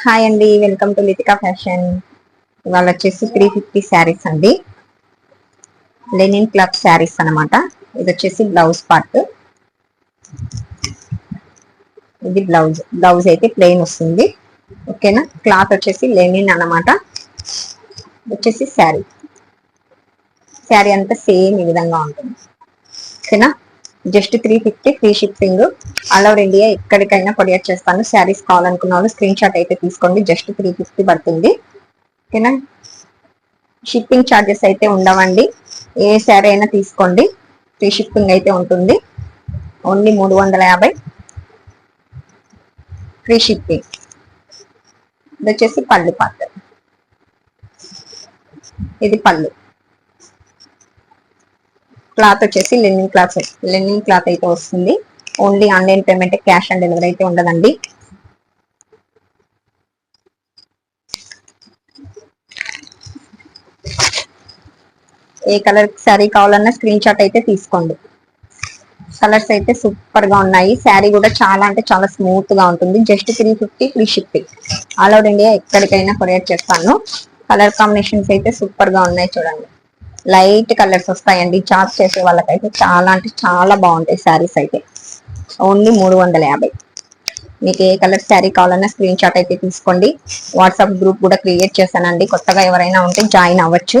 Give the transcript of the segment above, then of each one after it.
Hi అండి welcome to Litika fashion. ఇవాళ వచ్చేసి త్రీ ఫిఫ్టీ శారీస్ అండి. లెనిన్ క్లబ్ శారీస్ అన్నమాట. ఇది వచ్చేసి బ్లౌజ్ పార్ట్ ఇది బ్లౌజ్ బ్లౌజ్ అయితే ప్లెయిన్ వస్తుంది. ఓకేనా క్లాత్ వచ్చేసి లెనిన్ అన్నమాట. వచ్చేసి శారీ శారీ అంతా సేమ్ ఈ విధంగా ఉంటుంది. ఓకేనా just three fifty free shipping all over India ఎక్కడికైనా కొరియర్ చేస్తాను. శారీస్ కావాలనుకున్న వాళ్ళు స్క్రీన్ షాట్ అయితే తీసుకోండి. జస్ట్ త్రీ ఫిఫ్టీ పడుతుంది. ఓకేనా? షిప్పింగ్ ఛార్జెస్ అయితే ఉండవండి. ఏ శారీ అయినా తీసుకోండి. ఫ్రీ షిప్పింగ్ అయితే ఉంటుంది. ఓన్లీ మూడు వందల యాభై. ఫ్రీ షిప్పింగ్ ఇది వచ్చేసి పళ్ళు పాత్ర. ఇది పళ్ళు. క్లాత్ వచ్చేసి లెనిన్ క్లాత్ లెనిన్ క్లాత్ అయితే వస్తుంది. Only online payment cash on delivery అయితే ఉండదండి. ఏ కలర్ శారీ కావాలన్నా స్క్రీన్ షాట్ అయితే తీసుకోండి. కలర్స్ అయితే సూపర్గా ఉన్నాయి. శారీ కూడా చాలా అంటే చాలా స్మూత్గా ఉంటుంది. Just three fifty free shipping all over India ఎక్కడికైనా కొరియర్ చేస్తాను. కలర్ కాంబినేషన్స్ అయితే సూపర్గా ఉన్నాయి చూడండి. లైట్ కలర్స్ వస్తాయండి. చార్జ్ చేసే వాళ్ళకైతే చాలా అంటే చాలా బాగుంటాయి శారీస్ అయితే. ఓన్లీ మూడు వందల యాభై. మీకు ఏ కలర్ శారీ కావాలన్నా స్క్రీన్ షాట్ అయితే తీసుకోండి. వాట్సాప్ గ్రూప్ కూడా క్రియేట్ చేశానండి. కొత్తగా ఎవరైనా ఉంటే జాయిన్ అవ్వచ్చు.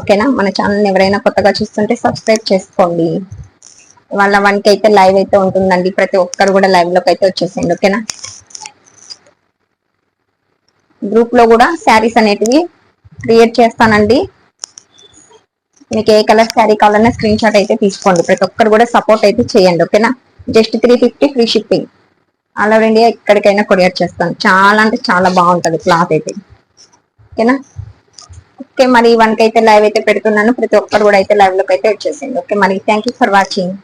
ఓకేనా? మన ఛానల్ ఎవరైనా కొత్తగా చూస్తుంటే సబ్స్క్రైబ్ చేసుకోండి. వాళ్ళ వన్కి అయితే లైవ్ అయితే ఉంటుందండి. ప్రతి ఒక్కరు కూడా లైవ్లోకి అయితే వచ్చేసేయండి. ఓకేనా? గ్రూప్లో కూడా శారీస్ అనేటివి క్రియేట్ చేస్తానండి. మీకు ఏ కలర్ శారీ కావాలన్నా స్క్రీన్ షాట్ అయితే తీసుకోండి. ప్రతి ఒక్కరు కూడా సపోర్ట్ అయితే చేయండి ఓకేనా? Just three fifty free shipping all over India ఎక్కడికైనా కొరియర్ చేస్తాను. చాలా అంటే చాలా బాగుంటది క్లాత్ అయితే. ఓకేనా? ఓకే మరి వన్కి అయితే లైవ్ అయితే పెడుతున్నాను. ప్రతి ఒక్కరు కూడా అయితే లైవ్లోకి అయితే వచ్చేసింది ఓకే మరి థ్యాంక్ యూ ఫర్ వాచింగ్